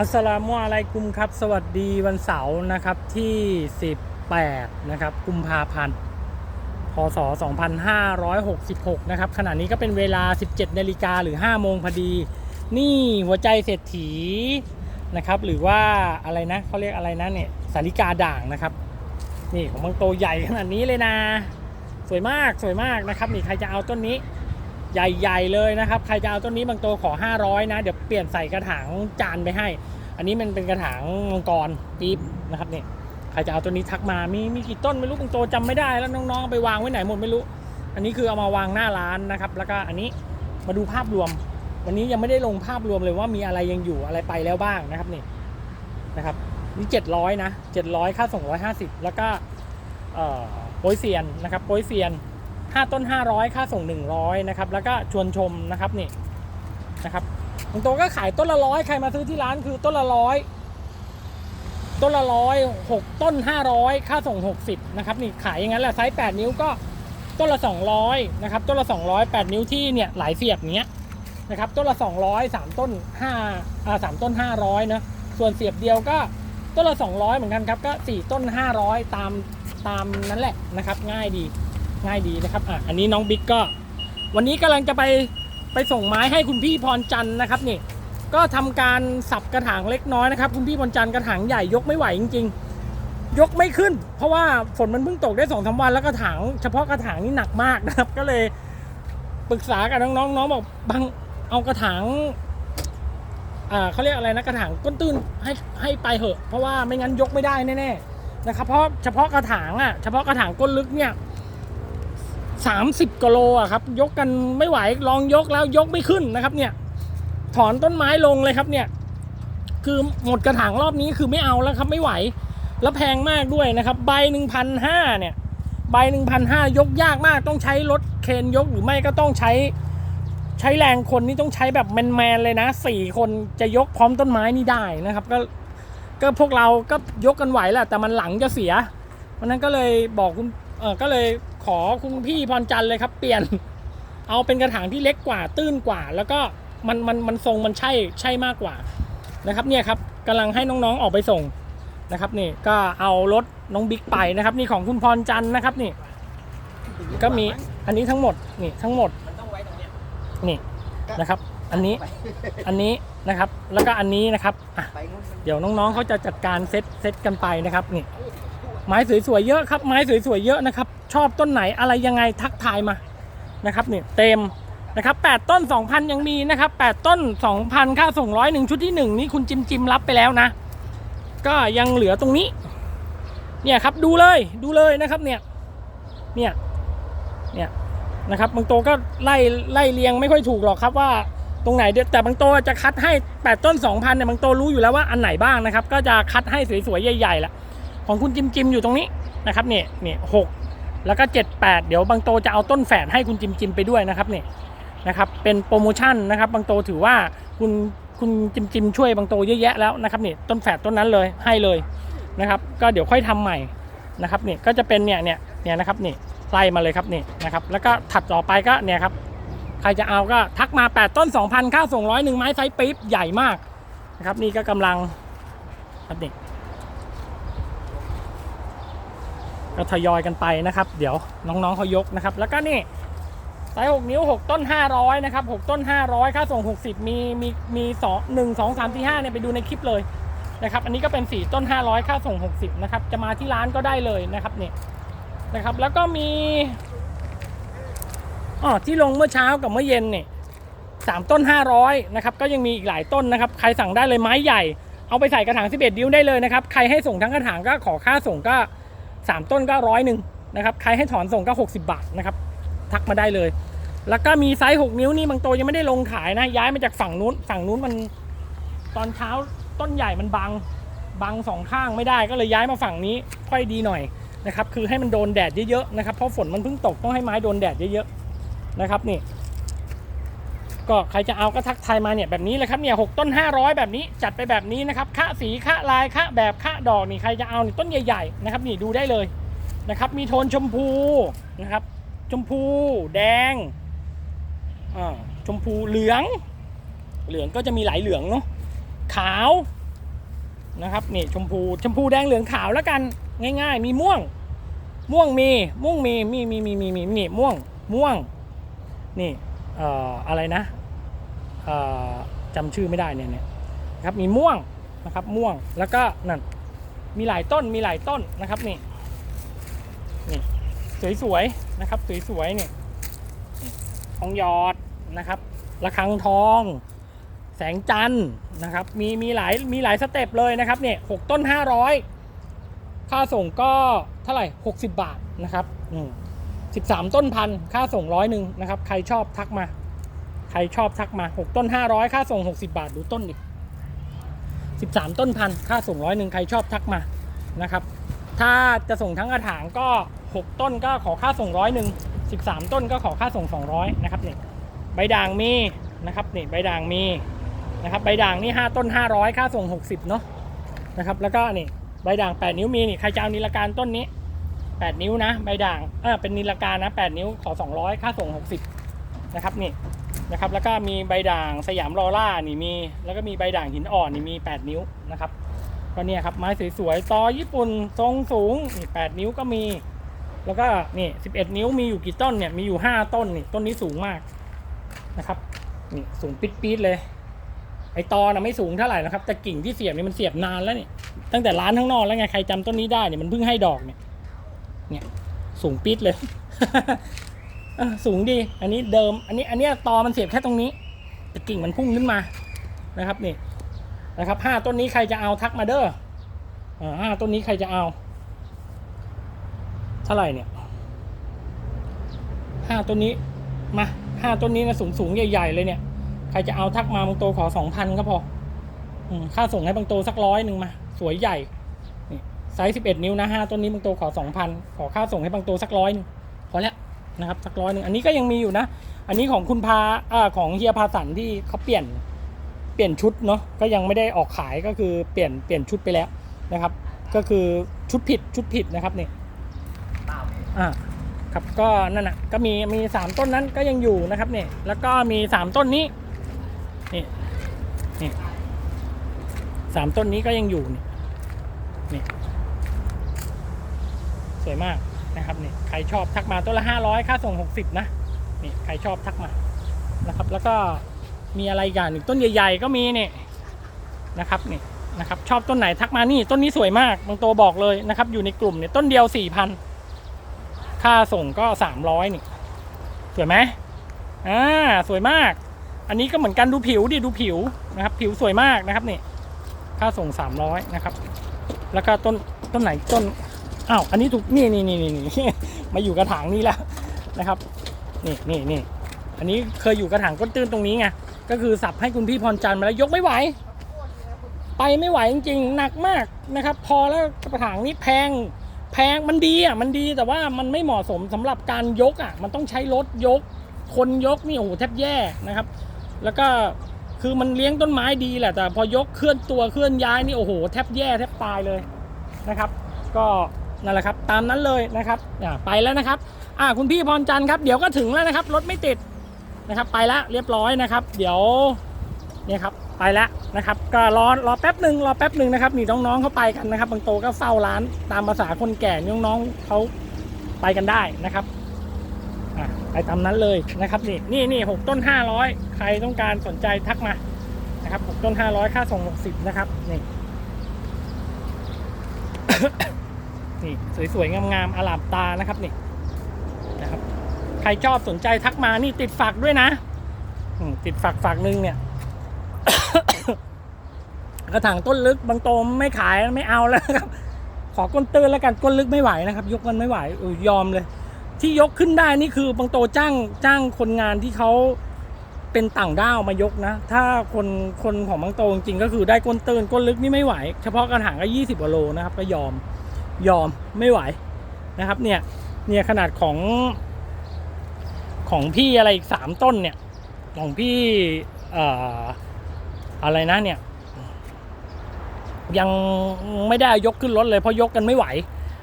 อัสสลามุอะลัยกุมครับ สวัสดีวันเสาร์นะครับที่ 18 นะครับ กุมภาพันธ์พศ 2566 นะครับ ขณะนี้ก็เป็นเวลา 17 นาฬิกาหรือ 5 โมงพอดี นี่หัวใจเศรษฐีนะครับ หรือว่าอะไรนะเขาเรียกอะไรนะเนี่ยสาริกาด่างนะครับ นี่ของบางโตใหญ่ขนาดนี้เลยนะ สวยมากสวยมากนะครับ นี่ใครจะเอาต้นนี้ ใหญ่ๆเลยนะครับ ใครจะเอาต้นนี้บางโตขอ 500 นะ เดี๋ยวเปลี่ยนใส่กระถางจานไปให้ อันนี้มันเป็นกระถางมังกรปี๊บนะครับเนี่ยใครจะเอาตัวนี้ทักมามีมีกี่ต้นไม่รู้บางโตจำไม่ได้ แล้วน้องๆไปวางไว้ไหนหมดไม่รู้ อันนี้คือเอามาวางหน้าร้านนะครับ แล้วก็อันนี้มาดูภาพรวม วันนี้ยังไม่ได้ลงภาพรวมเลยว่ามีอะไรยังอยู่อะไรไปแล้วบ้างนะครับนี่นะครับนี่700นะ700 ค่าส่ง150 แล้วก็เอ่อโปยเซียนนะครับโปยเซียน 5ต้น 500 ค่าส่ง 100 นะครับ แล้วก็ชวนชมนะครับนี่นะครับบางตัวก็ขายต้นละร้อยใครมาซื้อที่ร้านคือต้นละร้อยต้นละร้อยหกต้น 500 ค่าส่ง 60 นะครับนี่ขายอย่างนั้นแหละไซส์8นิ้วก็ต้นละ 200 นะครับ ต้นละ 200 8 นิ้วที่เนี่ยหลายเสียบเนี้ยนะครับต้นละ 200 3 ต้น5อ่า3ต้น 500นะส่วนเสียบเดียวก็ต้นละ 200 เหมือนกันครับก็ 4 ต้น 500 ตามตามนั้นแหละนะครับง่ายดี ง่ายดีนะครับอะอันนี้น้องบิ๊กก็ วันนี้กำลังจะไปไปส่งไม้ให้คุณพี่พรจันทร์นะครับนี่ ก็ทำการสับกระถางเล็กน้อยนะครับ คุณพี่พรจันทร์กระถางใหญ่ยกไม่ไหวจริง ๆ ยกไม่ขึ้น เพราะว่าฝนมันเพิ่งตกได้สองสาวันแล้วกระถางเฉพาะกระถางนี่หนักมากนะครับ ก็เลยปรึกษากับน้องๆน้องบอกบางเอากระถางอ่าเขาเรียกอะไรนะกระถางก้นตื้นให้ให้ไปเหอะ เพราะว่าไม่งั้นยกไม่ได้แน่ๆนะครับเพราะเฉพาะกระถางอะเฉพาะกระถางก้นลึกเนี่ย สามสิบกิโลอะครับ ยกกันไม่ไหวลองยกแล้วยกไม่ขึ้นนะครับ เนี่ย ถอนต้นไม้ลงเลยครับเนี่ย คือหมดกระถางรอบนี้คือไม่เอาแล้วครับ ไม่ไหว แล้วแพงมากด้วยนะครับ ใบหนึ่งพันห้าเนี่ย ใบหนึ่งพันห้ายกยากมากต้องใช้รถเคนยกหรือไม่ก็ต้องใช้ ใช้แรงคนนี่ต้องใช้แบบแมนๆเลยนะสี่คนจะยกพร้อมต้นไม้นี่ได้นะครับ ก็ก็พวกเราก็ยกกันไหวแหละแต่มันหลังจะเสียวันนั้นก็เลยบอกคุณเออก็เลย ขอคุณพี่พรจันทร์เลยครับ เปลี่ยน เอาเป็นกระถางที่เล็กกว่า ตื้นกว่า แล้วก็มันมันมันทรงมันใช่ใช่มากกว่านะครับเนี่ยครับกำลังให้น้องๆออกไปส่งนะครับนี่ก็เอารถน้องบิ๊กไปนะครับ นี่ของคุณพรจันทร์นะครับนี่ ก็มีอันนี้ทั้งหมดนี่ทั้งหมดนี่นะครับ อันนี้อันนี้นะครับ แล้วก็อันนี้นะครับอะเดี๋ยวน้องๆเขาจะจัดการเซตเซตกันไปนะครับนี่ไม้สวยๆเยอะครับ ไม้สวยๆเยอะนะครับ ชอบต้นไหนอะไรยังไงทักทายมานะครับเนี่ยเต็มนะครับ8ต้น 2,000 ยังมีนะครับ8ต้น 2,000 ค่าส่งร้อยหนึ่งชุดที่ 1 นี่คุณจิมจิมรับไปแล้วนะ ก็ยังเหลือตรงนี้ เนี่ยครับดูเลยดูเลยนะครับเนี่ยเนี่ยเนี่ยนะครับบางโตวก็ไล่ไล่เรียงไม่ค่อยถูกหรอกครับว่าตรงไหนเดี๋ยวแต่บางโตวจะคัดให้ 8 ต้น 2,000เนี่ยบางโตวรู้อยู่แล้วว่าอันไหนบ้างนะครับ ก็จะคัดให้สวยๆใหญ่ๆละของคุณจิมจิมอยู่ตรงนี้นะครับเนี่ยเนี่ยหก แล้วก็ 7 8 เดี๋ยวบางโตจะเอาต้นแฝดให้คุณจิมจิมไปด้วยนะครับเนี่ยนะครับเป็นโปรโมชั่นนะครับบางโตถือว่าคุณคุณจิมจิมช่วยบางโตเยอะแยะแล้วนะครับเนี่ยต้นแฝดต้นนั้นเลยให้เลยนะครับ ก็เดี๋ยวค่อยทำใหม่นะครับเนี่ยก็จะเป็นเนี่ยเนี่ยเนี่ยนะครับนี่ไล่มาเลยครับนี่นะครับแล้วก็ถัดต่อไปก็เนี่ยครับใครจะเอาก็ทักมา 8 ต้น 2,000ค่าส่งร้อยหนึ่งไม้ไซส์ปี๊บใหญ่มากนะครับนี่ก็กำลังครับนี่ ก็ทยอยกันไปนะครับ เดี๋ยวน้องๆเขายกนะครับ แล้วก็นี่ไซส์6นิ้ว 6 ต้น 500 นะครับ 6 ต้น 500 ค่าส่ง 60 มีมีมี2 1 2 3 4 5เนี่ยไปดูในคลิปเลยนะครับ อันนี้ก็เป็น 4 ต้น 500 ค่าส่ง 60 นะครับ จะมาที่ร้านก็ได้เลยนะครับเนี่ยนะครับ แล้วก็มีอ๋อที่ลงเมื่อเช้ากับเมื่อเย็นเนี่ยสามต้น 500 นะครับ ก็ยังมีอีกหลายต้นนะครับ ใครสั่งได้เลยไม้ใหญ่ เอาไปใส่กระถาง 11นิ้วได้เลยนะครับ ใครให้ส่งทั้งกระถางก็ขอค่าส่งก็ 3 ต้นก็ร้อยหนึ่งนะครับใครให้ถอนส่งก็ 60 บาทนะครับทักมาได้เลย แล้วก็มีไซส์ 6 นิ้วนี่บางตัวยังไม่ได้ลงขายนะ ย้ายมาจากฝั่งนู้นฝั่งนู้นมันตอนเช้าต้นใหญ่มันบังบังสองข้างไม่ได้ก็เลยย้ายมาฝั่งนี้ค่อยดีหน่อยนะครับคือให้มันโดนแดดเยอะๆนะครับเพราะฝนมันเพิ่งตกต้องให้ไม้โดนแดดเยอะๆนะครับนี่ ก็ใครจะเอาก็ทักทายมาเนี่ยแบบนี้เลยครับเนี่ยหกต้น 500 แบบนี้จัดไปแบบนี้นะครับค่าสีค่าลายค่าแบบค่าดอกนี่ใครจะเอานี่ต้นใหญ่ๆนะครับนี่ดูได้เลยนะครับมีโทนชมพูนะครับชมพูแดงอ่าชมพูเหลือง เหลืองก็จะมีหลายเหลืองเนาะขาวนะครับนี่ชมพูชมพูแดงเหลืองขาวแล้วกันง่าย ๆ มีม่วง ม่วงมีม่วงมีมีมีมีมีมีนี่ม่วงม่วงนี่ อะไรนะจำชื่อไม่ได้เนี่ยนะครับมีม่วงนะครับม่วงแล้วก็นั่นมีหลายต้นมีหลายต้นนะครับนี่นี่สวยๆนะครับสวยๆเนี่ยนี่ทองหยอดนะครับระฆังทอง แสงจันทร์นะครับมีมีหลายมีหลายสเต็ปเลยนะครับเนี่ยหกต้น500ค่าส่งก็เท่าไหร่60บาทนะครับอืม 13 ต้นพันค่าส่งร้อยหนึ่งนะครับ ใครชอบทักมา ใครชอบทักมา 6 ต้น 500 ค่าส่ง 60 บาท ดูต้นดิ13 ต้นพันค่าส่งร้อยหนึ่งใครชอบทักมานะครับ ถ้าจะส่งทั้งกระถางก็ 6 ต้นก็ขอค่าส่งร้อยหนึ่ง13 ต้นก็ขอค่าส่ง 200นะครับเนี่ยใบด่างมีนะครับนี่ใบด่างมีนะครับใบด่างนี่ 5 ต้น 500 ค่าส่ง 60เนาะนะครับแล้วก็นี่ใบด่าง 8 นิ้วมีนี่ใครจะเอานิลการต้นนี้ 8 นิ้วนะใบด่างเออเป็นนิลการนะ 8 นิ้วขอ 200 ค่าส่ง 60 นะครับนี่นะครับแล้วก็มีใบด่างสยามลอร่านี่มี แล้วก็มีใบด่างหินอ่อนนี่มี 8 นิ้วนะครับก็เนี่ยครับไม้สวยๆตอญี่ปุ่นทรงสูงนี่8นิ้วก็มี แล้วก็นี่11 นิ้วมีอยู่กี่ต้นเนี่ยมีอยู่ 5 ต้นนี่ต้นนี้สูงมากนะครับนี่สูงปิดๆเลยไอตอนะไม่สูงเท่าไหร่นะครับแต่กิ่งที่เสียบนี่มันเสียบนานแล้วนี่ตั้งแต่ร้านข้างนอกแล้วไงใครจำต้นนี้ได้เนี่ยมันเพิ่งให้ดอกเนี่ย เนี่ยสูงปิดเลยสูงดี อันนี้เดิม อันนี้ อันเนี้ยตอมันเสียบแค่ตรงนี้ แต่กิ่งมันพุ่งขึ้นมา นะครับนี่ นะครับห้าต้นนี้ใครจะเอาทักมาเด้ออ่าห้าต้นนี้ใครจะเอา เท่าไหร่เนี่ยห้าต้นนี้ มาห้าต้นนี้นะสูงสูงใหญ่ ๆ เลยเนี่ย ใครจะเอาทักมาบางโตขอสองพันก็พอ ค่าส่งให้บางโตสักร้อยหนึ่งมา สวยใหญ่ ไซส์สิบเอ็ดนิ้วนะห้าต้นนี้บางตขอสองพันขอค่าส่งให้บางโตสักร้อยหนึ่งพอแล้วนะครับสักร้อยหนึ่งอันนี้ก็ยังมีอยู่นะ อันนี้ของคุณพาอ่าของเฮียพาสันที่เขาเปลี่ยนเปลี่ยนชุดเนาะก็ยังไม่ได้ออกขายก็คือเปลี่ยนเปลี่ยนชุดไปแล้วนะครับ ก็คือชุดผิดชุดผิดนะครับนี่อ่าครับก็นั่นน่ะก็มีมีสามต้นนั้นก็ยังอยู่นะครับนี่แล้วก็มีสามต้นนี้นี่นี่สามต้นนี้ก็ยังอยู่นี่นี่ สวยมากนะครับเนี่ยใครชอบทักมาต้นละห้าร้อยค่าส่งหกสิบนะนี่ใครชอบทักมานะครับ แล้วก็มีอะไรอย่างหนึ่งต้นใหญ่ ๆ ก็มีเนี่ยนะครับนี่นะครับชอบต้นไหนทักมานี่ต้นนี้สวยมากบางโตบอกเลยนะครับอยู่ในกลุ่มเนี่ยต้นเดียวสี่พันค่าส่งก็สามร้อยนี่สวยไหมอ่าสวยมาก อันนี้ก็เหมือนกันดูผิวดิดูผิวนะครับ ผิวสวยมากนะครับนี่ค่าส่งสามร้อยนะครับแล้วก็ต้นต้นไหนต้น อ้าวอันนี้ถูกนี่นี่นี่นี่นี่มาอยู่กระถางนี้แล้วนะครับนี่นี่นี่อันนี้เคยอยู่กระถางก้นตื้นตรงนี้ไงก็คือสับให้คุณพี่พรจันทร์มาแล้วยกไม่ไหว ไปไม่ไหวจริงๆหนักมากนะครับ พอแล้วกระถางนี้แพงแพงมันดีอะมันดีแต่ว่ามันไม่เหมาะสมสำหรับการยกอะ มันต้องใช้รถยก คนยกนี่โอ้โหแทบแย่นะครับ แล้วก็คือมันเลี้ยงต้นไม้ดีแหละแต่พอยกเคลื่อนตัวเคลื่อนย้ายนี่โอ้โหแทบแย่แทบตายเลยนะครับ ก็ นั่นแหละครับตามนั้นเลยนะครับไปแล้วนะครับอ่าคุณพี่พรจันทร์ครับเดี๋ยวก็ถึงแล้วนะครับรถไม่ติดนะครับ ไปแล้วเรียบร้อยนะครับ เดี๋ยวเนี่ยครับไปแล้วนะครับก็รอรอแป๊บหนึ่งรอแป๊บหนึ่งนะครับนี่น้องๆเขาไปกันนะครับ บางโตก็เฝ้าร้านตามภาษาคนแก่น้องๆเขาไปกันได้นะครับไปตามนั้นเลยนะครับนี่นี่นี่หกต้นห้าร้อยใครต้องการสนใจทักมานะครับหกต้นห้าร้อยค่าส่งหกสิบนะครับนี่ นี่สวยๆงามๆอลามตานะครับนี่นะครับ ใครชอบสนใจทักมานี่ติดฝักด้วยนะติดฝักฝักหนึ่งเนี่ยกระถางต้นลึกบางโตมไม่ขายไม่เอาแล้วนะครับ ขอก้นตื้นแล้วกันก้นลึกไม่ไหวนะครับ ยกมันไม่ไหวออยอมเลย ที่ยกขึ้นได้นี่คือบางโตจ้างจ้างคนงานที่เขาเป็นต่างด้าวมายกนะ ถ้าคนคนของบางโตจริงๆก็คือได้ก้นตื้นก้นลึกนี่ไม่ไหว เฉพาะกระถางก็ยี่สิบกว่าโลนะครับ ก็ยอม ยอมไม่ไหวนะครับเนี่ยเนี่ยขนาดของ ของพี่อะไรอีกสามต้นเนี่ยของพี่เอ่ออะไรนะเนี่ย ยังไม่ได้ยกขึ้นรถเลยเพราะยกกันไม่ไหว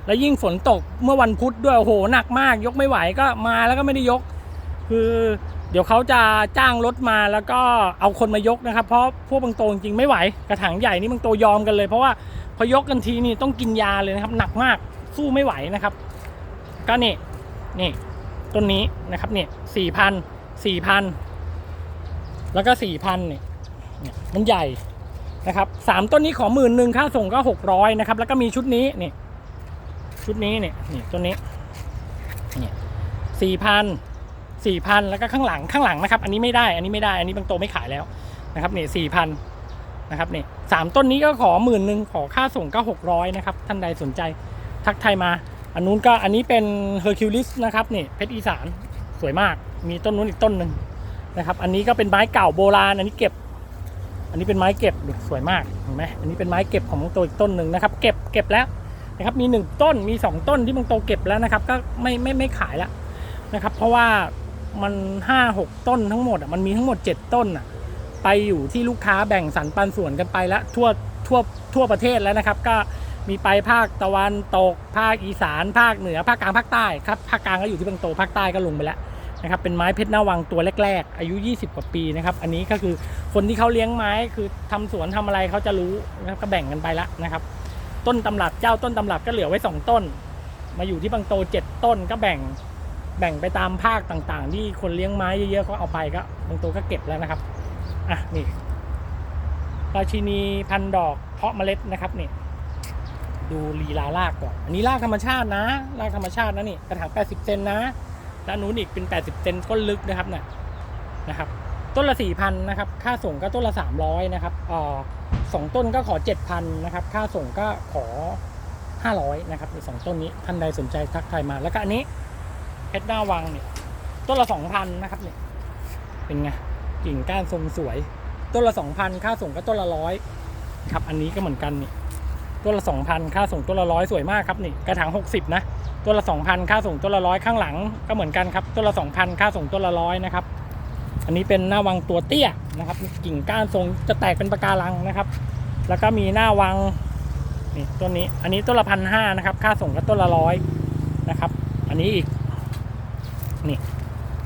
แล้วยิ่งฝนตกเมื่อวันพุธด้วยโอ้โหหนักมาก ยกไม่ไหวก็มาแล้วก็ไม่ได้ยก คือเดี๋ยวเขาจะจ้างรถมาแล้วก็เอาคนมายกนะครับ เพราะพวกบางโตจริงไม่ไหวกระถางใหญ่นี่บางโตยอมกันเลย เพราะว่า พอยกกันทีนี่ต้องกินยาเลยนะครับ หนักมากสู้ไม่ไหวนะครับ ก็นี่นี่ต้นนี้นะครับเนี่ยสี่พันสี่พันแล้วก็สี่พันเนี่ยมันใหญ่นะครับสามต้นนี้ขอหมื่นหนึ่งค่าส่งก็หกร้อยนะครับ แล้วก็มีชุดนี้นี่ชุดนี้เนี่ยนี่ต้นนี้เนี่ยสี่พันสี่พันแล้วก็ข้างหลังข้างหลังนะครับ อันนี้ไม่ได้ อันนี้ไม่ได้ อันนี้บางโตไม่ขายแล้วนะครับเนี่ยสี่พันนะครับเนี่ สามต้นนี้ก็ขอหมื่นหนึ่งขอค่าส่งก็หกร้อยนะครับ ท่านใดสนใจทักไทยมา อันนู้นก็อันนี้เป็นเฮอร์คิวลิสนะครับนี่เพชรอีสานสวยมาก มีต้นนู้นอีกต้นหนึ่งนะครับ อันนี้ก็เป็นไม้เก่าโบราณ อันนี้เก็บ อันนี้เป็นไม้เก็บสวยมากเห็นไหมอันนี้เป็นไม้เก็บของบางโตอีกต้นหนึ่งนะครับ เก็บเก็บแล้วนะครับมีหนึ่งต้นมีสองต้นที่บางโตเก็บแล้วนะครับ ก็ไม่ไม่ไม่ขายแล้วนะครับ เพราะว่ามันห้าหกต้นทั้งหมดอะมันมีทั้งหมดเจ็ดต้นอะ ไปอยู่ที่ลูกค้าแบ่งสรรปันส่วนกันไปแล้วทั่วทั่วทั่วประเทศแล้วนะครับ ก็มีไปภาคตะวันตก ภาคอีสาน ภาคเหนือ ภาคกลางภาคใต้ครับภาคกลางก็อยู่ที่บางโตภาคใต้ก็ลงไปแล้วนะครับเป็นไม้เพชรหน้าวังตัวแรก ๆ อายุ 20 กว่าปีนะครับ อันนี้ก็คือคนที่เขาเลี้ยงไม้คือทำสวนทำอะไรเขาจะรู้นะครับก็แบ่งกันไปแล้วนะครับ ต้นตำรับเจ้าต้นตำรับก็เหลือไว้ 2 ต้น มาอยู่ที่บางโต 7 ต้นก็แบ่งแบ่งไปตามภาคต่างๆ ที่คนเลี้ยงไม้เยอะๆเขาเอาไปก็บางโตก็เก็บแล้วนะครับ อะนี่ราชินีพันดอกเพาะเมล็ดนะครับนี่ดูลีลารากก่อนอันนี้รากธรรมชาตินะรากธรรมชาตินะนี่กระถาง 80 เซนนะด้านนู้นอีกเป็น 80 เซนก้นลึกนะครับเนี่ยนะครับ ต้นละ4,000นะครับ ค่าส่งก็ต้นละ 300นะครับอ่อสองต้นก็ขอ 7,000นะครับ ค่าส่งก็ขอ 500นะครับในสองต้นนี้ท่านใดสนใจทักทายมาแล้วก็อันนี้เพชรหน้าวังเนี่ยต้นละ2,000นะครับเนี่ยเป็นไง กิ่งก้านทรงสวย ต้นละ2,000ค่าส่งก็ต้นละร้อยครับ อันนี้ก็เหมือนกันนี่ตัวละ2,000ค่าส่งตัวละร้อยสวยมากครับนี่กระถาง60นะตัวละ2,000ค่าส่งตัวละร้อยข้างหลัง ก็เหมือนกันครับตัวละ2,000ค่าส่งตัวละร้อยนะครับอันนี้เป็นหน้าวังตัวเตี้ยนะครับกิ่งก้านทรงจะแตกเป็นปะการังนะครับ แล้วก็มีหน้าวังนี่ต้นนี้ อันนี้ต้นละพันห้านะครับ ค่าส่งก็ต้นละร้อยนะครับ อันนี้อีกนี่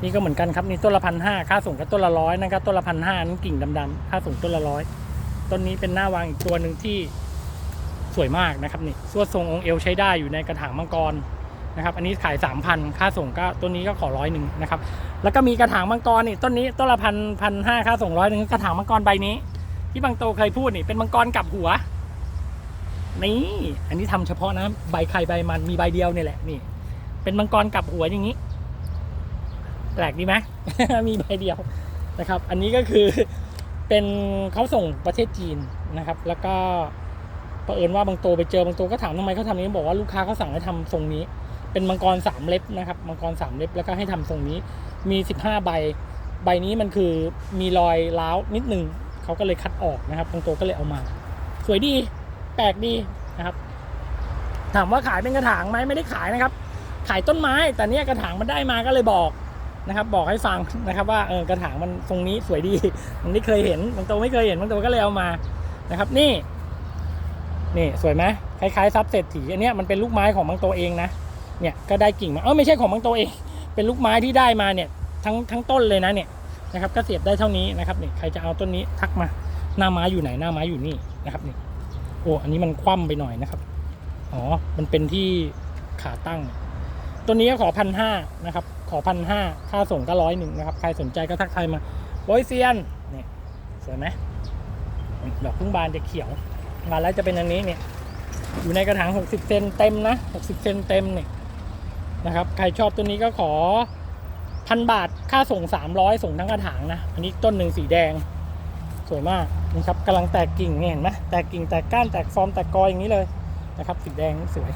นี่ก็เหมือนกันครับนี่ต้นละพันห้าค่าส่งก็ต้นละร้อยนะครับต้นละพันห้านั่นกิ่งดำๆค่าส่งต้นละร้อยต้นนี้เป็นหน้าวางอีกตัวหนึ่งที่สวยมากนะครับนี่สวดทรงองค์เอวใช้ได้อยู่ในกระถางมังกรนะครับ อันนี้ขาย3,000ค่าส่งก็ต้นนี้ก็ขอร้อยหนึ่งนะครับ แล้วก็มีกระถางมังกรนี่ต้นนี้ต้นละพันพันห้าค่าส่งร้อยหนึ่งกระถางมังกรใบนี้ ที่บางโตเคยพูดนี่เป็นมังกรกับหัวนี่อันนี้ทำเฉพาะนะใบไข่ใบมันมีใบเดียวนี่แหละนี่ เป็นมังกรกับหัวอย่างนี้ แปลกดีไหม มีใบเดียวนะครับ อันนี้ก็คือเป็นเขาส่งประเทศจีนนะครับ แล้วก็เผอิญว่าบางโตไปเจอบางโตก็ถามทำไมเขาทำนี้บอกว่าลูกค้าเขาสั่งให้ทำทรงนี้ เป็นมังกรสามเล็บนะครับมังกรสามเล็บแล้วก็ให้ทำทรงนี้ มีสิบห้าใบ ใบนี้มันคือมีรอยร้าวนิดนึงเขาก็เลยคัดออกนะครับบางโตก็เลยเอามา สวยดีแปลกดีนะครับ ถามว่าขายเป็นกระถางไหมไม่ได้ขายนะครับ ขายต้นไม้ แต่เนี้ยกระถางมันได้มาก็เลยบอก นะครับบอกให้ฟังนะครับว่าเออกระถางมันทรงนี้สวยดีมันไม่เคยเห็นบางโตไม่เคยเห็นบางโตก็เลยเอามานะครับนี่นี่สวยไหมคล้ายๆซับเศรษฐีอันนี้มันเป็นลูกไม้ของบางโตเองนะเนี่ยก็ได้กิ่งมาเออไม่ใช่ของบางโตเอง เป็นลูกไม้ที่ได้มาเนี่ยทั้งทั้งต้นเลยนะเนี่ยนะครับก็เสียบได้เท่านี้นะครับนี่ใครจะเอาต้นนี้ทักมาหน้าไม้อยู่ไหนหน้าไม้อยู่นี่นะครับนี่โอ้อันนี้มันคว่ำไปหน่อยนะครับอ๋อมันเป็นที่ขาตั้ง ต้นนี้ก็ขอพันห้านะครับ ขอพันห้าค่าส่งก็ร้อยหนึ่งนะครับ ใครสนใจก็ทักทายมาโอยเซียนเนี่ยสวยไหมดอกพึ่งบานจะเขียวมาแล้วจะเป็นอันนี้เนี่ยอยู่ในกระถาง 60 เซนเต็มนะ 60 เซนเต็มเนี่ยนะครับ ใครชอบตัวนี้ก็ขอพันบาทค่าส่ง 300 ส่งทั้งกระถางนะ อันนี้ต้นหนึ่งสีแดง สวยมากนะครับกำลังแตกกิ่งเนี่ยเห็นไหมแตกกิ่งแตกก้านแตกฟอร์มแตกกออย่างนี้เลยนะครับสีแดงสวย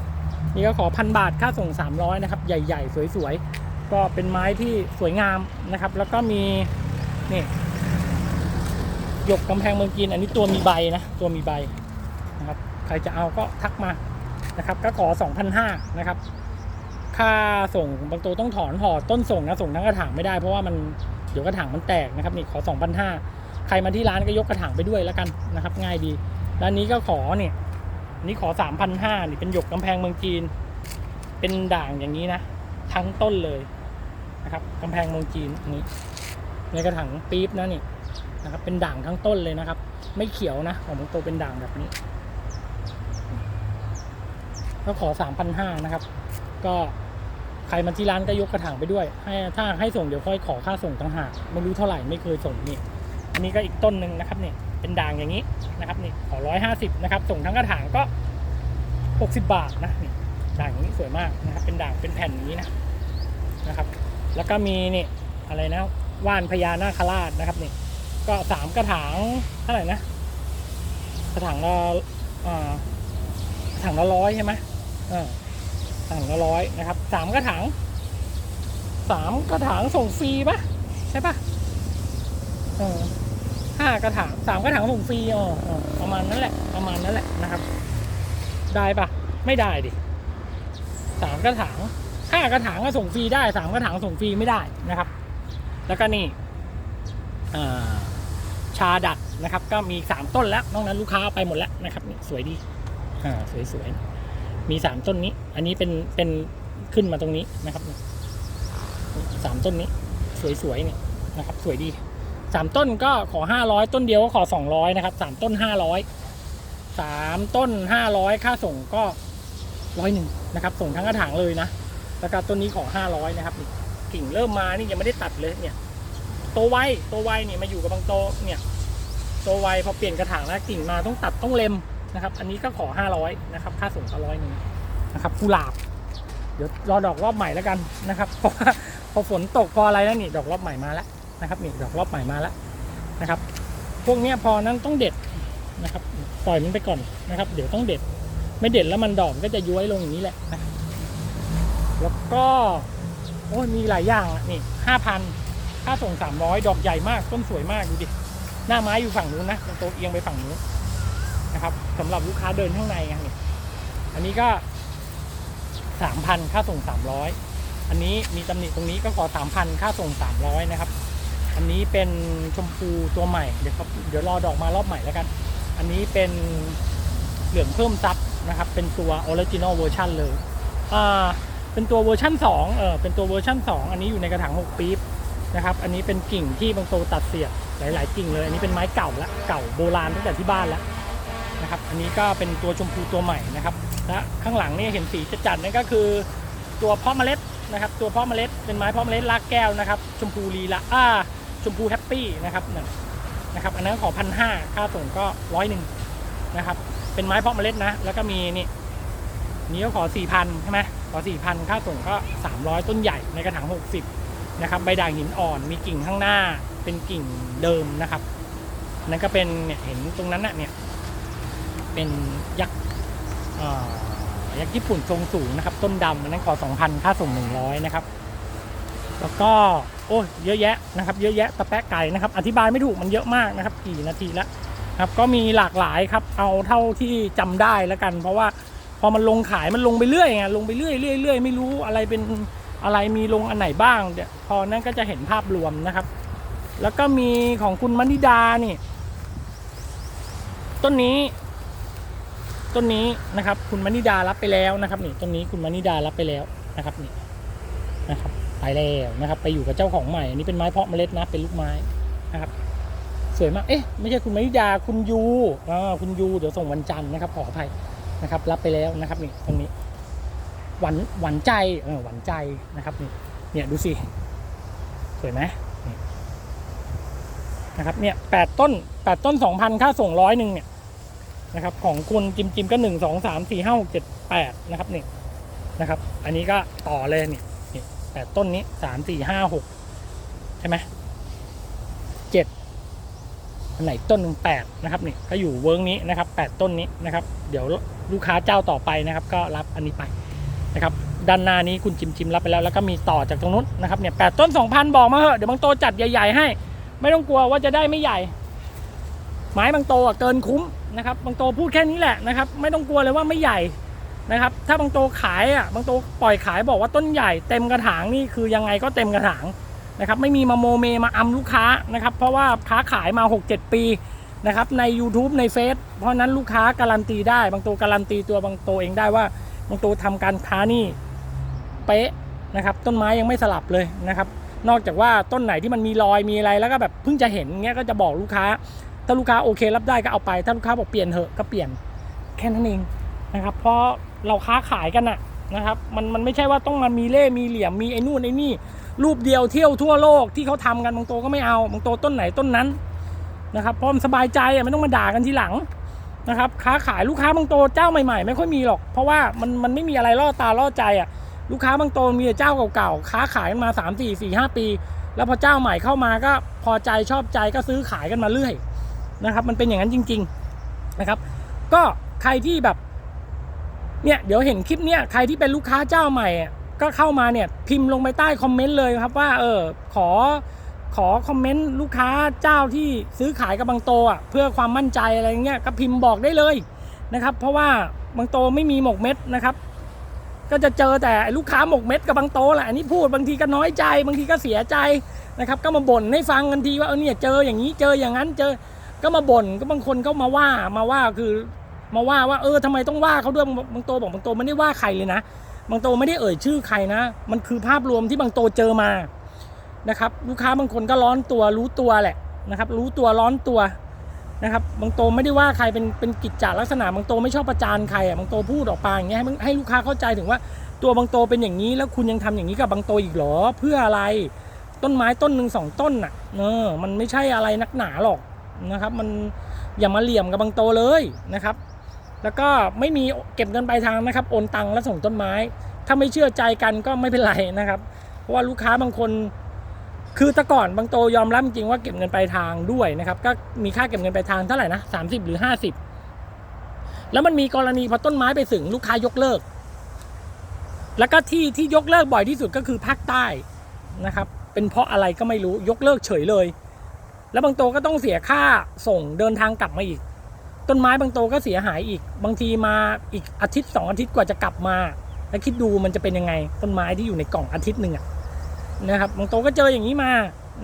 นี่ก็ขอพันบาทค่าส่ง 300 นะครับ ใหญ่ ๆ สวยๆ ก็เป็นไม้ที่สวยงามนะครับ แล้วก็มี นี่หยกกำแพงเมืองจีนอันนี้ตัวมีใบนะ ตัวมีใบนะครับ ใครจะเอาก็ทักมานะครับ ก็ขอ 2,500นะครับ ค่าส่งบางตัวต้องถอนห่อต้นส่งนะ ส่งทั้งกระถางไม่ได้เพราะว่ามันเดี๋ยวกระถางมันแตกนะครับ นี่ขอ 2,500ใครมาที่ร้านก็ยกกระถางไปด้วยแล้วกันนะครับ ง่ายดีร้านนี้ก็ขอเนี่ย นนี้ขอ3,500นี่เป็นหยกกำแพงเมืองจีน เป็นด่างอย่างนี้นะ ทั้งต้นเลยนะครับกำแพงเมืองจีนนี้ในกระถางปี๊บนะนี่นะครับ เป็นด่างทั้งต้นเลยนะครับ ไม่เขียวนะของบางโตเป็นด่างแบบนี้ ก็ขอสามพันห้านะครับ ก็ใครมาที่ร้านก็ยกกระถางไปด้วย ให้ถ้าให้ส่งเดี๋ยวค่อยขอค่าส่งต่างหากไม่รู้เท่าไหร่ไม่เคยส่งนี่อันนี้ก็อีกต้นหนึ่งนะครับเนี่ย เป็นด่างอย่างนี้นะครับนี่ขอร้อยห้าสิบนะครับส่งทั้งกระถางก็หกสิบบาทนะนี่ด่างอย่างนี้สวยมากนะครับเป็นด่างเป็นแผ่นอย่างนี้นะนะครับ แล้วก็มีนี่อะไรนะว่านพญานาคราชนะครับนี่ก็สามกระถางเท่าไหร่นะกระถางละกระถางละร้อยใช่ไหมเออกระถางละร้อยนะครับสามกระถางสามกระถางส่งฟรีปะใช่ปะเออ ห้ากระถางสามกระถางส่งฟรีอ๋อประมาณนั้นแหละประมาณนั้นแหละนะครับ ได้ปะไม่ได้ดิสามกระถางห้ากระถางก็ส่งฟรีได้สามกระถางส่งฟรีไม่ได้นะครับ แล้วก็นี่ชาดัดนะครับ ก็มีสามต้นแล้วนอกนั้นลูกค้าไปหมดแล้วนะครับนี่สวยดีอ่าสวยๆมีสามต้นนี้ อันนี้เป็นเป็นขึ้นมาตรงนี้นะครับสามต้นนี้ สวยๆเนี่ยนะครับ สวยดี สามต้นก็ขอห้าร้อยต้นเดียวก็ขอสองร้อยนะครับสามต้นห้าร้อยสามต้นห้าร้อยค่าส่งก็ร้อยหนึ่งนะครับ ส่งทั้งกระถางเลยนะแล้วก็ต้นนี้ขอห้าร้อยนะครับกิ่งเริ่มมานี่ยังไม่ได้ตัดเลยเนี่ยโตวไวโตวไวเนี่ยมาอยู่กับบางโตเนี่ยโตวไวพอเปลี่ยนกระถางแล้วกิ่งมาต้องตัดต้องเล็มนะครับ อันนี้ก็ขอ500นะครับค่าส่งก็ร้อยหนึ่งนะครับกุหลาบ เดี๋ยวรอดอกรอบใหม่แล้วกันนะครับเพราะว่าพอฝนตกพออะไรแล้วนี่ดอกรอบใหม่มาแล้ว นะครับนี่ดอกรอบใหม่มาแล้วนะครับ พวกนี้พอนั้นต้องเด็ดนะครับ ปล่อยมันไปก่อนนะครับ เดี๋ยวต้องเด็ด ไม่เด็ดแล้วมันดอกก็จะย้วยลงอย่างนี้แหละนะแล้วก็โอ้ยมีหลายอย่างอะนี่ห้าพันค่าส่ง300ดอกใหญ่มากต้นสวยมากดูดิหน้าไม้อยู่ฝั่งนู้นนะตรงโตเอียงไปฝั่งนู้นนะครับสำหรับลูกค้าเดินข้างในไงนี่อันนี้ก็3,000ค่าส่ง300อันนี้มีตำหนิตรงนี้ก็ขอ3,000ค่าส่ง300นะครับ อันนี้เป็นชมพูตัวใหม่ เดี๋ยวครับเดี๋ยวรอดอกมารอบใหม่แล้วกัน อันนี้เป็นเหลืองเพิ่มซับนะครับ เป็นตัว original version เลยอ่าเป็นตัวเวอร์ชัน2เออเป็นตัวเวอร์ชัน2 อันนี้อยู่ในกระถาง6ปี๊บนะครับ อันนี้เป็นกิ่งที่บางโตตัดเสียบหลาย ๆ กิ่งเลย อันนี้เป็นไม้เก่าละ เก่าโบราณตั้งแต่ที่บ้านแล้วนะครับ อันนี้ก็เป็นตัวชมพูตัวใหม่นะครับ และข้างหลังนี่เห็นสีจัดๆนั่นก็คือตัวเพาะเมล็ดนะครับ ตัวเพาะเมล็ดเป็นไม้เพาะเมล็ดลากแก้วนะครับ ชมพูลีละอ่า ชมพูแฮปปี้นะครับนั่นะครับอันนั้นขอพันห้าค่าส่งก็ร้อยหนึ่งนะครับ เป็นไม้เพาะเมล็ดนะ แล้วก็มีนี่นี้ก็ขอสี่พันใช่ไหมขอสี่พันค่าส่งก็สามร้อยต้นใหญ่ในกระถางหกสิบนะครับใบด่างหินอ่อนมีกิ่งข้างหน้าเป็นกิ่งเดิมนะครับนั่นก็เป็นเนี่ยเห็นตรงนั้นน่ะเนี่ยเป็นยักษ์ยักษ์ญี่ปุ่นทรงสูงนะครับ ต้นดำอันนั้นขอ 2,000 ค่าส่ง 100 นะครับ แล้วก็โอ้ยเยอะแยะนะครับ เยอะแยะตะแปะไก่นะครับ อธิบายไม่ถูกมันเยอะมากนะครับ กี่นาทีแล้วครับก็มีหลากหลายครับเอาเท่าที่จำได้แล้วกัน เพราะว่าพอมันลงขายมันลงไปเรื่อยไงลงไปเรื่อยเรื่อยเรื่อยไม่รู้อะไรเป็นอะไรมีลงอันไหนบ้างเดี๋ยวพอนั้นก็จะเห็นภาพรวมนะครับ แล้วก็มีของคุณมณิดานี่ ต้นนี้ ต้นนี้นะครับ คุณมณิดารับไปแล้วนะครับ นี่ต้นนี้คุณมณิดารับไปแล้วนะครับนี่ ไปแล้วนะครับ ไปอยู่กับเจ้าของใหม่ อันนี้เป็นไม้เพาะเมล็ดนะ เป็นลูกไม้นะครับ สวยมาก เอ๊ะ ไม่ใช่คุณมณิดา คุณยูอ่าคุณยู เดี๋ยวส่งวันจันทร์นะครับ ขออภัยนะครับ รับไปแล้วนะครับนี่ตรงนี้ หวานหวานใจ เออ หวานใจนะครับนี่ เนี่ยดูสิ สวยไหมนะครับ เนี่ยแปดต้นแปดต้นสองพันค่าส่งร้อยหนึ่งเนี่ยนะครับของคุณจิมจิมก็หนึ่งสองสามสี่ห้าหกเจ็ดแปดนะครับนี่นะครับ อันนี้ก็ต่อเลยเนี่ยนี่ แปดต้นนี้สามสี่ห้าหกใช่ไหมเจ็ดอันไหนต้นหนึ่งแปดนะครับนี่ก็อยู่เวิร์กนี้นะครับแปดต้นนี้นะครับ เดี๋ยวลูกค้าเจ้าต่อไปนะครับ ก็รับอันนี้ไปนะครับด้านหน้านี้คุณจิมจิมรับไปแล้วแล้วก็มีต่อจากตรงนู้นนะครับเนี่ยแปดต้นสองพันบอกมาเหอะเดี๋ยวบางโตจัดใหญ่ๆให้ ไม่ต้องกลัวว่าจะได้ไม่ใหญ่ ไม้บางโตเกินคุ้มนะครับบางโตพูดแค่นี้แหละนะครับ ไม่ต้องกลัวเลยว่าไม่ใหญ่ นะครับ ถ้าบางโตขายอะบางโตปล่อยขายบอกว่าต้นใหญ่เต็มกระถางนี่คือยังไงก็เต็มกระถางนะครับ ไม่มีมาโมเมมาอำลูกค้านะครับ เพราะว่าค้าขายมา 6-7 ปีนะครับใน YouTube ในเฟซเพราะนั้นลูกค้าการันตีได้ บางโตการันตีตัวบางโตเองได้ว่า บางตัวทำการค้านี่เป๊ะนะครับ ต้นไม้ยังไม่สลับเลยนะครับ นอกจากว่าต้นไหนที่มันมีรอยมีอะไรแล้วก็แบบเพิ่งจะเห็นเงี้ยก็จะบอกลูกค้า ถ้าลูกค้าโอเครับได้ก็เอาไป ถ้าลูกค้าบอกเปลี่ยนเถอะก็เปลี่ยนแค่นั้นเอง นะครับ เพราะเราค้าขายกันอะนะครับ มันมันไม่ใช่ว่าต้องมามีเล่มีเหลี่ยมมีไอ้นู่นไอ้นี่รูปเดียวเที่ยวทั่วโลกที่เขาทำกันบางโตก็ไม่เอาบางโตต้นไหนต้นนั้นนะครับเพราะมันสบายใจอะไม่ต้องมาด่ากันทีหลังนะครับ ค้าขายลูกค้าบางโตเจ้าใหม่ๆ ไม่ค่อยมีหรอก เพราะว่ามันมันไม่มีอะไรล่อตาล่อใจอะลูกค้าบางโตมีแต่เจ้าเก่าๆค้าขายกันมา 3 4 4 5 ปี แล้วพอเจ้าใหม่เข้ามาก็พอใจชอบใจก็ซื้อขายกันมาเรื่อยนะครับ มันเป็นอย่างนั้นจริง ๆนะครับ ก็ใครที่แบบ เนี่ยเดี๋ยวเห็นคลิปเนี้ยใครที่เป็นลูกค้าเจ้าใหม่ก็เข้ามาเนี่ยพิมพ์ลงไปใต้คอมเมนต์เลยครับว่าเออขอขอคอมเมนต์ลูกค้าเจ้าที่ซื้อขายกับบางโตอะเพื่อความมั่นใจอะไรเงี้ยก็พิมพ์บอกได้เลยนะครับ เพราะว่าบางโตไม่มีหมกเม็ดนะครับ ก็จะเจอแต่ลูกค้าหมกเม็ดกับบางโตแหละอันนี้พูดบางทีก็น้อยใจ บางทีก็เสียใจนะครับ ก็มาบ่นให้ฟังกันทีว่าเออเนี่ยเจออย่างนี้เจออย่างนั้นเจอก็มาบ่นก็บางคนก็มาว่ามาว่าคือ มาว่าว่าเออทำไมต้องว่าเขาด้วยบางโตบอกบางโตไม่ได้ว่าใครเลยนะบางโตไม่ได้เอ่ยชื่อใครนะ มันคือภาพรวมที่บางโตเจอมานะครับ ลูกค้าบางคนก็ร้อนตัวรู้ตัวแหละนะครับ รู้ตัวร้อนตัวนะครับบางโตไม่ได้ว่าใครเป็นเป็นกิจจาลักษณะบางโตไม่ชอบประจานใครอะบางโตพูดออกมาอย่างเงี้ยให้ให้ลูกค้าเข้าใจถึงว่าตัวบางโตเป็นอย่างนี้แล้วคุณยังทำอย่างนี้กับบางโตอีกหรอเพื่ออะไรต้นไม้ต้นหนึ่งสองต้นน่ะเออมันไม่ใช่อะไรนักหนาหรอกนะครับ มันอย่ามาเหลี่ยมกับบางโตเลยนะครับ แล้วก็ไม่มีเก็บเงินปลายทางนะครับโอนตังค์แล้วส่งต้นไม้ ถ้าไม่เชื่อใจกันก็ไม่เป็นไรนะครับ เพราะว่าลูกค้าบางคน คือแต่ก่อนบางโตยอมรับจริงว่าเก็บเงินปลายทางด้วยนะครับ ก็มีค่าเก็บเงินปลายทางเท่าไหร่นะสามสิบหรือห้าสิบแล้วมันมีกรณีพอต้นไม้ไปถึงลูกค้ายกเลิก แล้วก็ที่ที่ยกเลิกบ่อยที่สุดก็คือภาคใต้นะครับ เป็นเพราะอะไรก็ไม่รู้ยกเลิกเฉยเลย แล้วบางโตก็ต้องเสียค่าส่งเดินทางกลับมาอีก ต้นไม้บางโตก็เสียหายอีก บางทีมาอีกอาทิตย์สองอาทิตย์กว่าจะกลับมา แล้วคิดดูมันจะเป็นยังไง ต้นไม้ที่อยู่ในกล่องอาทิตย์หนึ่งอะนะครับบางโตก็เจออย่างนี้มา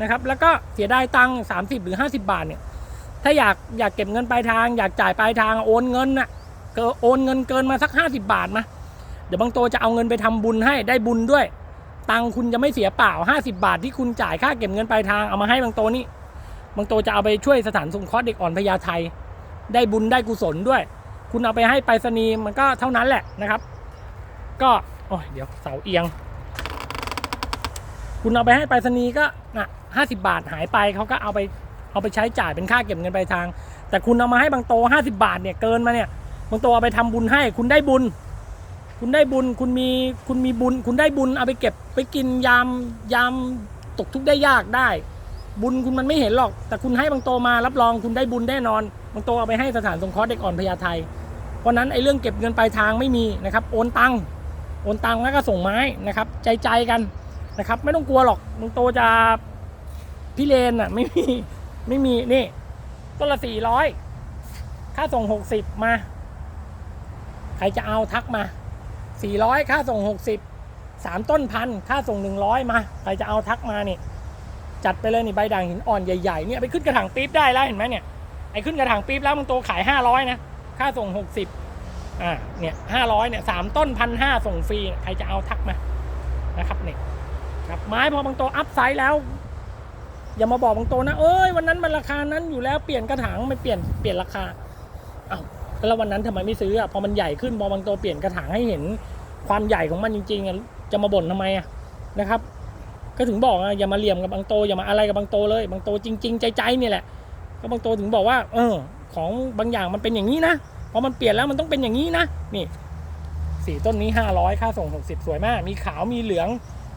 นะครับ แล้วก็เสียดายตังค์สามสิบหรือห้าสิบาทเนี่ย ถ้าอยากอยากเก็บเงินปลายทาง อยากจ่ายปลายทางโอนเงินน่ะกินโอนเงินเกินมาสักห้าสิบาทมาเดี๋ยวบางโตจะเอาเงินไปทำบุญให้ได้บุญด้วย ตังค์คุณจะไม่เสียเปล่า 50 บาทที่คุณจ่ายค่าเก็บเงินปลายทางเอามาให้บางโตนี่บางโตจะเอาไปช่วยสถานสงเคราะห์เด็กอ่อนพญาไท ได้บุญได้กุศลด้วย คุณเอาไปให้ไปรษณีย์มันก็เท่านั้นแหละนะครับ ก็โอ้ยเดี๋ยวเสาเอียง คุณเอาไปให้ไปรษณีย์ก็นะห้าสิบาทหายไปเขาก็เอาไปเอาไปใช้จ่ายเป็นค่าเก็บเงินปลายทาง แต่คุณเอามาให้บางโตห้าสิบาทเนี่ยเกินมาเนี่ยบางโตเอาไปทำบุญให้ คุณได้บุญ คุณได้บุญคุณมีคุณมีบุญ คุณได้บุญเอาไปเก็บไปกินยามยามตกทุกข์ได้ยากได้ บุญคุณมันไม่เห็นหรอก แต่คุณให้บางโตมารับรองคุณได้บุญแน่นอน บางโตเอาไปให้สถานสงเคราะห์เด็กอ่อนพญาไทเพราะนั้นไอ้เรื่องเก็บเงินปลายทางไม่มีนะครับ โอนตังค์โอนตังค์แล้วก็ส่งไม้นะครับ ใจใจกันนะครับ ไม่ต้องกลัวหรอกบางโตจะพิเรนอะไม่มีไม่มีนี่ต้นละสี่ร้อยค่าส่งหกสิบมา ใครจะเอาทักมา400ค่าส่ง60 3ต้นพันค่าส่ง100มา ใครจะเอาทักมาเนี่ย จัดไปเลยนี่ใบด่างหินอ่อนใหญ่ๆเนี่ยไปขึ้นกระถางปี๊บได้แล้วเห็นไหมเนี่ยไอ้ขึ้นกระถางปี๊บแล้วมันโตขาย500นะค่าส่ง60อ่าเนี่ย500เนี่ยสามต้นพันห้าส่งฟรีใครจะเอาทักมานะครับเนี่ยครับไม้พอบางโตอัพไซส์แล้ว อย่ามาบอกบางโตนะเอ้ยวันนั้นมันราคานั้นอยู่แล้วเปลี่ยนกระถางไม่เปลี่ยนเปลี่ยนราคาเอ้าแล้ววันนั้นทำไมไม่ซื้ออะพอมันใหญ่ขึ้นพอบางตัวเปลี่ยนกระถางให้เห็นความใหญ่ของมันจริงๆจะมาบ่นทำไมอะนะครับ ก็ถึงบอกอะอย่ามาเหลี่ยมกับบางโตอย่ามาอะไรกับบางโตเลยบางโตจริง ๆ ใจๆเนี่ยแหละ ก็บางโตถึงบอกว่า เออ ของบางอย่างมันเป็นอย่างนี้นะพอมันเปลี่ยนแล้วมันต้องเป็นอย่างนี้นะนี่สี่ต้นนี้ห้าร้อยค่าส่งหกสิบสวยมาก มีขาวมีเหลือง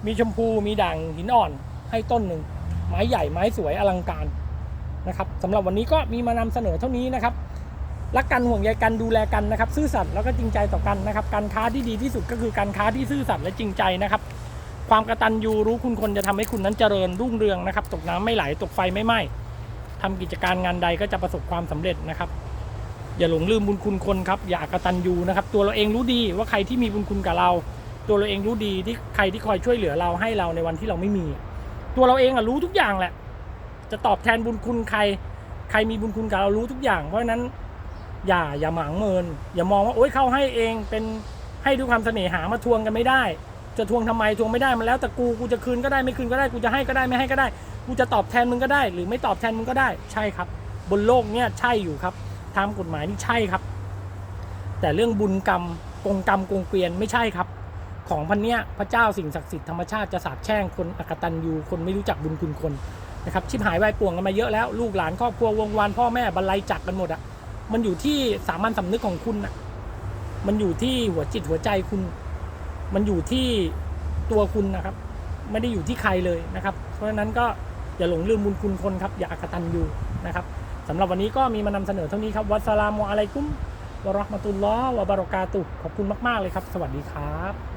มีชมพูมีด่างหินอ่อนให้ต้นหนึ่งไม้ใหญ่ไม้สวยอลังการนะครับสำหรับวันนี้ก็มีมานำเสนอเท่านี้นะครับรักกันห่วงใยกันดูแลกันนะครับ ซื่อสัตย์แล้วก็จริงใจต่อกันนะครับ การค้าที่ดีที่สุดก็คือการค้าที่ซื่อสัตย์และจริงใจนะครับ ความกระตัญญูรู้คุณคนจะทำให้คุณนั้นเจริญรุ่งเรืองนะครับ ตกน้ำไม่ไหลตกไฟไม่ไหม้ทำกิจการงานใดก็จะประสบความสำเร็จนะครับ อย่าหลงลืมบุญคุณคนครับอย่าอกตัญญูนะครับ ตัวเราเองรู้ดีว่าใครที่มีบุญคุณกับเรา ตัวเราเองรู้ดีที่ใครที่คอยช่วยเหลือเราให้เราในวันที่เราไม่มี ตัวเราเองอะรู้ทุกอย่างแหละ จะตอบแทนบุญคุณใคร ใครมีบุญคุณกับเรารู้ทุกอย่างเพราะฉะนั้นอย่าอย่าหมางเมิน อย่ามองว่าโอ๊ยเข้าให้เองเป็นให้ด้วยความเสน่หามาทวงกันไม่ได้ จะทวงทำไมทวงไม่ได้มันแล้วแต่กูกูจะคืนก็ได้ไม่คืนก็ได้กูจะให้ก็ได้ไม่ให้ก็ได้ กูจะตอบแทนมึงก็ได้ หรือไม่ตอบแทนมึงก็ได้ใช่ครับ บนโลกเนี่ยใช่อยู่ครับตามกฎหมายนี่ใช่ครับ แต่เรื่องบุญกรรมกงกรรมกงเกวียนไม่ใช่ครับ ของพันเนี้ยพระเจ้าสิ่งศักดิ์สิทธิ์ธรรมชาติจะสาบแช่งคนอกตันยูคนไม่รู้จักบุญคุณคนนะครับชิบหายวายป่วงกันมาเยอะแล้วลูกหลานครอบครัววงวานพ่อแม่บรรลัยจักกันหมดอะมันอยู่ที่สามัญสำนึกของคุณอะมันอยู่ที่หัวจิตหัวใจคุณ มันอยู่ที่ตัวคุณนะครับ ไม่ได้อยู่ที่ใครเลยนะครับ เพราะฉะนั้นก็อย่าหลงลืมบุญคุณคนครับอย่าอกตันอยู่นะครับสำหรับวันนี้ก็มีมานำเสนอเท่านี้ครับวัสสลามุอะลัยกุมวะราะห์มะตุลลอฮ์วะบารอกาตุขอบคุณมาก ๆ เลยครับ สวัสดีครับ